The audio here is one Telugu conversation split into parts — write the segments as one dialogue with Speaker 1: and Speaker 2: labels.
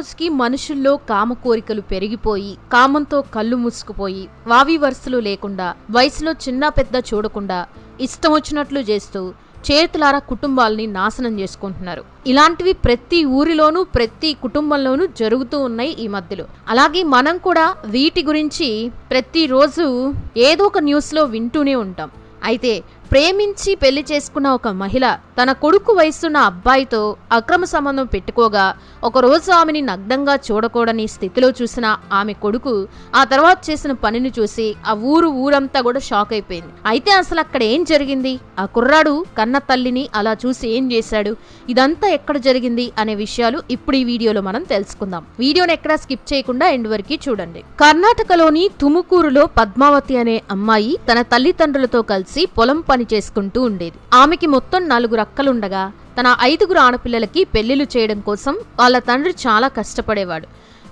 Speaker 1: రోజుకి మనుషుల్లో కామ కోరికలు పెరిగిపోయి కామంతో కళ్ళు మూసుకుపోయి వావి వరుసలు లేకుండా వయసులో చిన్న పెద్ద చూడకుండా ఇష్టం వచ్చినట్లు చేస్తూ చేతులారా కుటుంబాలని నాశనం చేసుకుంటున్నారు. ఇలాంటివి ప్రతి ఊరిలోనూ ప్రతి కుటుంబంలోనూ జరుగుతూ ఉన్నాయి ఈ మధ్యలో. అలాగే మనం కూడా వీటి గురించి ప్రతిరోజు ఏదో ఒక న్యూస్లో వింటూనే ఉంటాం. అయితే ప్రేమించి పెళ్ళి చేసుకున్న ఒక మహిళ తన కొడుకు వయసున్న అబ్బాయితో అక్రమ సంబంధం పెట్టుకోగా ఒకరోజు ఆమెని నగ్నంగా చూడకూడని స్థితిలో చూసిన ఆమె కొడుకు ఆ తర్వాత చేసిన పనిని చూసి ఆ ఊరు ఊరంతా కూడా షాక్ అయిపోయింది. అయితే అసలు అక్కడ ఏం జరిగింది? ఆ కుర్రాడు కన్న తల్లిని అలా చూసి ఏం చేశాడు? ఇదంతా ఎక్కడ జరిగింది అనే విషయాలు ఇప్పుడు ఈ వీడియోలో మనం తెలుసుకుందాం. వీడియోని ఎక్కడా స్కిప్ చేయకుండా ఎండ్ వరకు చూడండి. కర్ణాటకలోని తుముకూరులో పద్మావతి అనే అమ్మాయి తన తల్లిదండ్రులతో కలిసి పొలం పని చేసుకుంటూ ఉండేది. ఆమెకి మొత్తం నలుగురు అక్కలుండగా తన ఐదుగురు ఆడపిల్లలకి పెళ్ళిళ్ళు చేయడం కోసం వాళ్ళ తండ్రి చాలా కష్టపడేవాడు.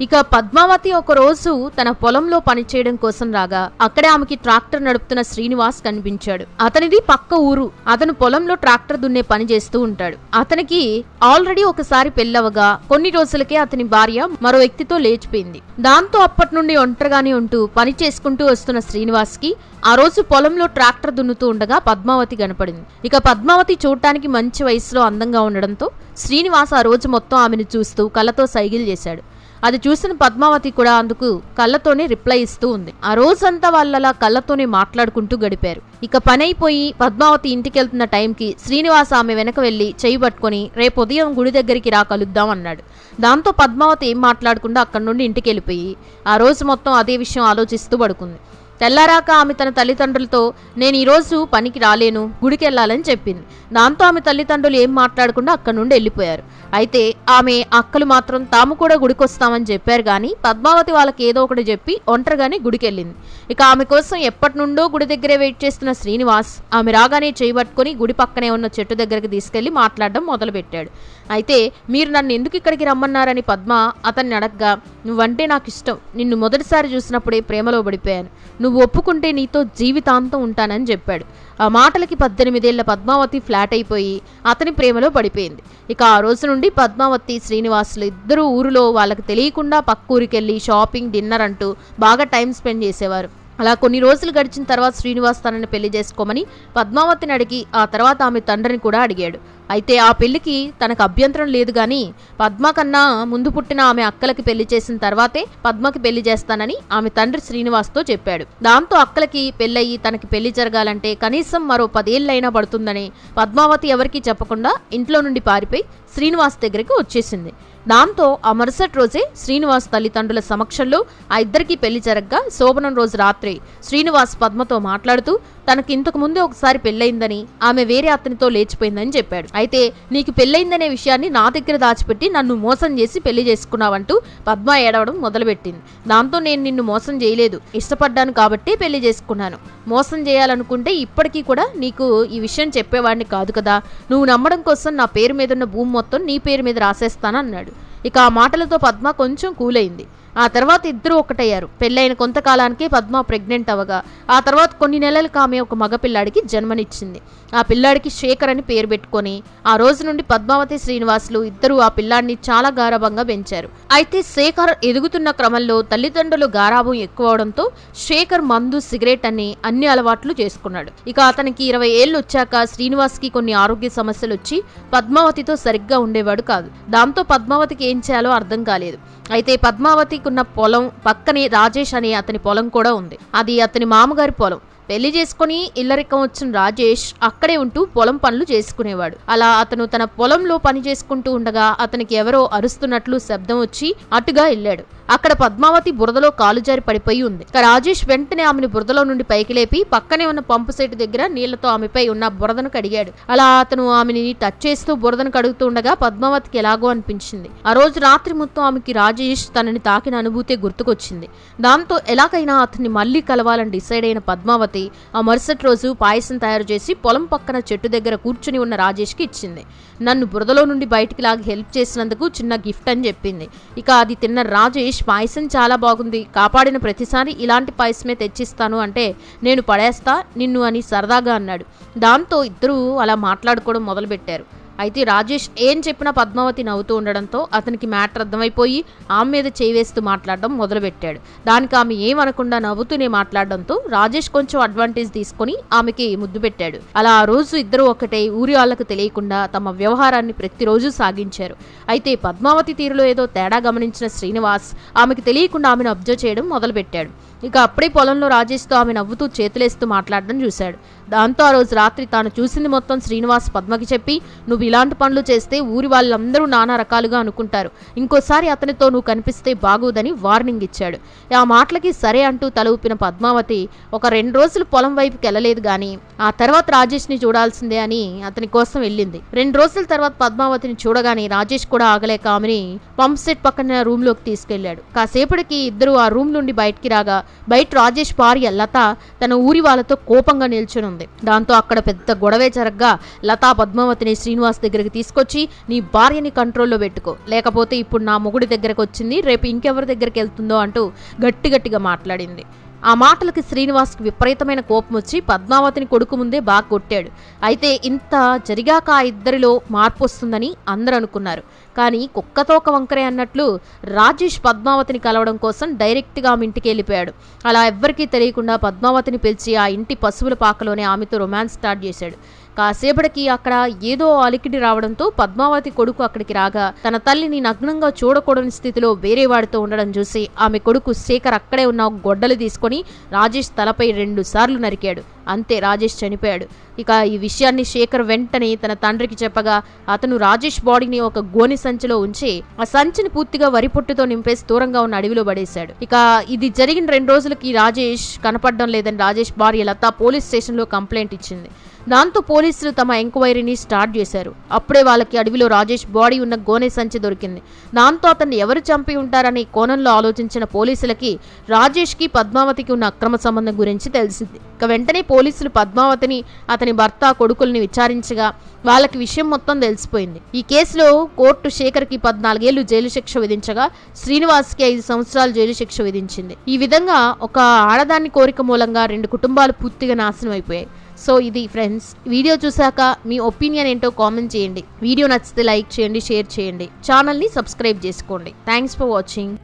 Speaker 1: ఇక పద్మావతి ఒక రోజు తన పొలంలో పనిచేయడం కోసం రాగా అక్కడే ఆమెకి ట్రాక్టర్ నడుపుతున్న శ్రీనివాస్ కనిపించాడు. అతనిది పక్క ఊరు. అతను పొలంలో ట్రాక్టర్ దున్నే పని చేస్తూ ఉంటాడు. అతనికి ఆల్రెడీ ఒకసారి పెళ్ళవగా కొన్ని రోజులకే అతని భార్య మరో వ్యక్తితో లేచిపోయింది. దాంతో అప్పటి నుండి ఒంటరిగానే ఉంటూ పని చేసుకుంటూ వస్తున్న శ్రీనివాస్కి ఆ రోజు పొలంలో ట్రాక్టర్ దున్నుతూ ఉండగా పద్మావతి కనపడింది. ఇక పద్మావతి చూడటానికి మంచి వయసులో అందంగా ఉండడంతో శ్రీనివాస్ ఆ రోజు మొత్తం ఆమెను చూస్తూ కళ్ళతో సైగిల్ చేశాడు. అది చూసిన పద్మావతి కూడా అందుకు కళ్ళతోనే రిప్లై ఇస్తూ ఉంది. ఆ రోజంతా వాళ్ళలా కళ్ళతోనే మాట్లాడుకుంటూ గడిపారు. ఇక పని అయిపోయి పద్మావతి ఇంటికెళ్తున్న టైంకి శ్రీనివాస్ ఆమె వెనక వెళ్ళి చేయి పట్టుకొని రేపు ఉదయం గుడి దగ్గరికి రా కలుద్దాం అన్నాడు. దాంతో పద్మావతి ఏం మాట్లాడకుండా అక్కడి నుండి ఇంటికి వెళ్ళిపోయి ఆ రోజు మొత్తం అదే విషయం ఆలోచిస్తూ పడుకుంది. తెల్లారాక ఆమె తన తల్లిదండ్రులతో నేను ఈరోజు పనికి రాలేను గుడికి వెళ్ళాలని చెప్పింది. దాంతో ఆమె తల్లిదండ్రులు ఏం మాట్లాడకుండా అక్కడి నుండి వెళ్ళిపోయారు. అయితే ఆమె అక్కలు మాత్రం తాము కూడా గుడికొస్తామని చెప్పారు కానీ పద్మావతి వాళ్ళకి ఏదో ఒకటి చెప్పి ఒంటరిగానే గుడికి వెళ్ళింది. ఇక ఆమె కోసం ఎప్పటి నుండో గుడి దగ్గరే వెయిట్ చేస్తున్న శ్రీనివాస్ ఆమె రాగానే చేయబట్టుకుని గుడి పక్కనే ఉన్న చెట్టు దగ్గరికి తీసుకెళ్ళి మాట్లాడడం మొదలుపెట్టాడు. అయితే మీరు నన్ను ఎందుకు ఇక్కడికి రమ్మన్నారని పద్మ అతన్ని అడగ్గా నువ్వంటే నాకు ఇష్టం నిన్ను మొదటిసారి చూసినప్పుడే ప్రేమలో పడిపోయాను. నువ్వు ఒప్పుకుంటే నీతో జీవితాంతం ఉంటానని చెప్పాడు. ఆ మాటలకి పద్దెనిమిదేళ్ళ పద్మావతి ఫ్లాట్ అయిపోయి అతని ప్రేమలో పడిపోయింది. ఇక ఆ రోజు నుండి పద్మావతి శ్రీనివాసులు ఇద్దరు ఊరిలో వాళ్ళకి తెలియకుండా పక్క ఊరికెళ్ళి షాపింగ్ డిన్నర్ అంటూ బాగా టైం స్పెండ్ చేసేవారు. అలా కొన్ని రోజులు గడిచిన తర్వాత శ్రీనివాస్ తనని పెళ్ళి చేసుకోమని పద్మావతిని అడిగి ఆ తర్వాత ఆమె తండ్రిని కూడా అడిగాడు. అయితే ఆ పెళ్ళికి తనకు అభ్యంతరం లేదు గాని పద్మ కన్నా ముందు పుట్టిన ఆమె అక్కలకి పెళ్ళి చేసిన తర్వాతే పద్మకి పెళ్ళి చేస్తానని ఆమె తండ్రి శ్రీనివాస్తో చెప్పాడు. దాంతో అక్కలకి పెళ్ళయి తనకి పెళ్ళి జరగాలంటే కనీసం మరో పదేళ్ళైనా పడుతుందని పద్మావతి ఎవరికీ చెప్పకుండా ఇంట్లో నుండి పారిపోయి శ్రీనివాస్ దగ్గరికి వచ్చేసింది. దాంతో ఆ మరుసటి రోజే శ్రీనివాస్ తల్లిదండ్రుల సమక్షంలో ఆ ఇద్దరికీ పెళ్ళి జరగ్గా శోభనం రోజు రాత్రి శ్రీనివాస్ పద్మతో మాట్లాడుతూ తనకి ఇంతకు ముందే ఒకసారి పెళ్ళయిందని ఆమె వేరే అతనితో లేచిపోయిందని చెప్పాడు. అయితే నీకు పెళ్ళయిందనే విషయాన్ని నా దగ్గర దాచిపెట్టి నన్ను మోసం చేసి పెళ్ళి చేసుకున్నావంటూ పద్మ ఏడవడం మొదలుపెట్టింది. దాంతో నేను నిన్ను మోసం చేయలేదు. ఇష్టపడ్డాను కాబట్టి పెళ్ళి చేసుకున్నాను. మోసం చేయాలనుకుంటే ఇప్పటికీ కూడా నీకు ఈ విషయం చెప్పేవాడిని కాదు కదా. నువ్వు నమ్మడం కోసం నా పేరు మీద ఉన్న భూమి మొత్తం నీ పేరు మీద రాసేస్తానన్నాడు. ఇక ఆ మాటలతో పద్మ కొంచెం కూలైంది. ఆ తర్వాత ఇద్దరు ఒకటయ్యారు పెళ్ళైన కొంతకాలానికి పద్మ ప్రెగ్నెంట్ అవగా ఆ తర్వాత కొన్ని నెలలకు ఆమె ఒక మగపిల్లాడికి జన్మనిచ్చింది. ఆ పిల్లాడికి శేఖర్ అని పేరు పెట్టుకొని ఆ రోజు నుండి పద్మావతి శ్రీనివాసులు ఇద్దరు ఆ పిల్లాడిని చాలా గారాభంగా పెంచారు. అయితే శేఖర్ ఎదుగుతున్న క్రమంలో తల్లిదండ్రులు గారాభం ఎక్కువ అవడంతో శేఖర్ మందు సిగరెట్ అని అన్ని అలవాట్లు చేసుకున్నాడు. ఇక అతనికి ఇరవై ఏళ్ళు వచ్చాక శ్రీనివాస్కి కొన్ని ఆరోగ్య సమస్యలు వచ్చి పద్మావతితో సరిగ్గా ఉండేవాడు కాదు. దాంతో పద్మావతికి ఏం చేయాలో అర్థం కాలేదు. అయితే పద్మావతికి ఉన్న పొలం పక్కనే రాజేష్ అనే అతని పొలం కూడా ఉంది. అది అతని మామగారి పొలం. పెళ్ళి చేసుకుని ఇల్లరికం వచ్చిన రాజేష్ అక్కడే ఉంటూ పొలం పనులు చేసుకునేవాడు. అలా అతను తన పొలంలో పని చేసుకుంటూ ఉండగా అతనికి ఎవరో అరుస్తున్నట్లు శబ్దం వచ్చి అటుగా వెళ్ళాడు. అక్కడ పద్మావతి బురదలో కాలు జారి పడిపోయి ఉంది. ఇక రాజేష్ వెంటనే ఆమెను బురదలో నుండి పైకి లేపి పక్కనే ఉన్న పంపు సెట్ దగ్గర నీళ్ళతో ఆమెపై ఉన్న బురదను కడిగాడు. అలా అతను ఆమెని టచ్ చేస్తూ బురదను కడుగుతూ ఉండగా పద్మావతికి ఎలాగో అనిపించింది. ఆ రోజు రాత్రి మొత్తం ఆమెకి రాజేష్ తనని తాకిన అనుభూతే గుర్తుకొచ్చింది. దాంతో ఎలాగైనా అతన్ని మళ్ళీ కలవాలని డిసైడ్ అయిన పద్మావతి ఆ మరుసటి రోజు పాయసం తయారు చేసి పొలం పక్కన చెట్టు దగ్గర కూర్చుని ఉన్న రాజేష్కి ఇచ్చింది. నన్ను బురదలో నుండి బయటికి లాగి హెల్ప్ చేసినందుకు చిన్న గిఫ్ట్ అని చెప్పింది. ఇక అది తిన్న రాజేష్ పాయసం చాలా బాగుంది. కాపాడిన ప్రతిసారి ఇలాంటి పాయసమే తెచ్చిస్తాను అంటే నేను పడేస్తా నిన్ను అని సరదాగా అన్నాడు. దాంతో ఇద్దరూ అలా మాట్లాడుకోవడం మొదలుపెట్టారు. అయితే రాజేష్ ఏం చెప్పినా పద్మావతి నవ్వుతూ ఉండడంతో అతనికి మ్యాటర్ అర్థమైపోయి ఆమె మీద చేవేస్తూ మాట్లాడడం మొదలుపెట్టాడు. దానికి ఆమె ఏమనకుండా నవ్వుతూనే మాట్లాడడంతో రాజేష్ కొంచెం అడ్వాంటేజ్ తీసుకొని ఆమెకి ముద్దు పెట్టాడు. అలా ఆ రోజు ఇద్దరు ఒకటే ఊరి వాళ్ళకు తెలియకుండా తమ వ్యవహారాన్ని ప్రతిరోజు సాగించారు. అయితే పద్మావతి తీరులో ఏదో తేడా గమనించిన శ్రీనివాస్ ఆమెకి తెలియకుండా ఆమెను అబ్జర్వ్ చేయడం మొదలుపెట్టాడు. ఇక అప్పుడే పొలంలో రాజేష్తో ఆమె నవ్వుతూ చేతులేస్తూ మాట్లాడడం చూశాడు. దాంతో ఆ రోజు రాత్రి తాను చూసింది మొత్తం శ్రీనివాస్ పద్మకి చెప్పి నువ్వు ఇలాంటి పనులు చేస్తే ఊరి వాళ్ళందరూ నానా రకాలుగా అనుకుంటారు. ఇంకోసారి అతనితో నువ్వు కనిపిస్తే బాగోదని వార్నింగ్ ఇచ్చాడు. ఆ మాటలకి సరే అంటూ తల ఊపిన పద్మావతి ఒక రెండు రోజులు పొలం వైపుకి వెళ్ళలేదు కానీ ఆ తర్వాత రాజేష్ని చూడాల్సిందే అని అతని కోసం వెళ్ళింది. రెండు రోజుల తర్వాత పద్మావతిని చూడగానే రాజేష్ కూడా ఆగలేక ఆమెని పంప్ సెట్ పక్కన రూమ్లోకి తీసుకెళ్ళాడు కాసేపటికి ఇద్దరు ఆ రూమ్ నుండి బయటికి రాగా బయట రాజేష్ భార్య లత తన ఊరి వాళ్ళతో కోపంగా నిల్చుని ఉంది దాంతో అక్కడ పెద్ద గొడవే జరగ్గా లతా పద్మావతిని శ్రీనివాస్ దగ్గరికి తీసుకొచ్చి నీ భార్యని కంట్రోల్లో పెట్టుకో. లేకపోతే ఇప్పుడు నా మొగుడి దగ్గరకు వచ్చింది రేపు ఇంకెవరి దగ్గరికి వెళ్తుందో అంటూ గట్టి గట్టిగా మాట్లాడింది. ఆ మాటలకి శ్రీనివాస్కి విపరీతమైన కోపం వచ్చి పద్మావతిని కొడుకు ముందే బాగా కొట్టాడు. అయితే ఇంత జరిగాక ఆ ఇద్దరిలో మార్పు వస్తుందని అందరూ అనుకున్నారు. కానీ కుక్కతోక వంకరే అన్నట్లు రాజేష్ పద్మావతిని కలవడం కోసం డైరెక్ట్గా ఆమె ఇంటికి వెళ్ళిపోయాడు. అలా ఎవ్వరికీ తెలియకుండా పద్మావతిని పిలిచి ఆ ఇంటి పశువుల పాకలోనే ఆమెతో రొమాన్స్ స్టార్ట్ చేశాడు. కాసేపటికి అక్కడ ఏదో అలికిడి రావడంతో పద్మావతి కొడుకు అక్కడికి రాగా తన తల్లిని నగ్నంగా చూడకూడని స్థితిలో వేరే వాడితో ఉండడం చూసి ఆమె కొడుకు శేఖర్ అక్కడే ఉన్న గొడ్డలు తీసుకొని రాజేష్ తలపై రెండు సార్లు నరికాడు. అంతే రాజేష్ చనిపోయాడు. ఇక ఈ విషయాన్ని శేఖర్ వెంటనే తన తండ్రికి చెప్పగా అతను రాజేష్ బాడీని ఒక గోని సంచిలో ఉంచి ఆ సంచిని పూర్తిగా వరి పొట్టుతో నింపేసి దూరంగా ఉన్న అడవిలో పడేశాడు. ఇక ఇది జరిగిన రెండు రోజులకి రాజేష్ కనపడడం లేదని రాజేష్ భార్య లత పోలీస్ స్టేషన్లో కంప్లైంట్ ఇచ్చింది. దాంతో పోలీస్ పోలీసులు తమ ఎంక్వైరీని స్టార్ట్ చేశారు. అప్పుడే వాళ్ళకి అడవిలో రాజేష్ బాడీ ఉన్న గోనె సంచి దొరికింది. దాంతో అతన్ని ఎవరు చంపి ఉంటారని కోణంలో ఆలోచించిన పోలీసులకి రాజేష్కి పద్మావతికి ఉన్న అక్రమ సంబంధం గురించి తెలిసింది. ఇక వెంటనే పోలీసులు పద్మావతిని అతని భర్త కొడుకుల్ని విచారించగా వాళ్ళకి విషయం మొత్తం తెలిసిపోయింది. ఈ కేసులో కోర్టు శేఖర్కి పద్నాలుగేళ్ళు జైలు శిక్ష విధించగా శ్రీనివాస్కి ఐదు సంవత్సరాలు జైలు శిక్ష విధించింది. ఈ విధంగా ఒక ఆడదాని కోరిక మూలంగా రెండు కుటుంబాలు పూర్తిగా నాశనం అయిపోయాయి సో ఇది ఫ్రెండ్స్ వీడియో చూశాక మీ ఒపీనియన్ ఏంటో కామెంట్ చేయండి. వీడియో నచ్చితే లైక్ చేయండి షేర్ చేయండి. ఛానల్ని సబ్స్క్రైబ్ చేసుకోండి. Thanks for watching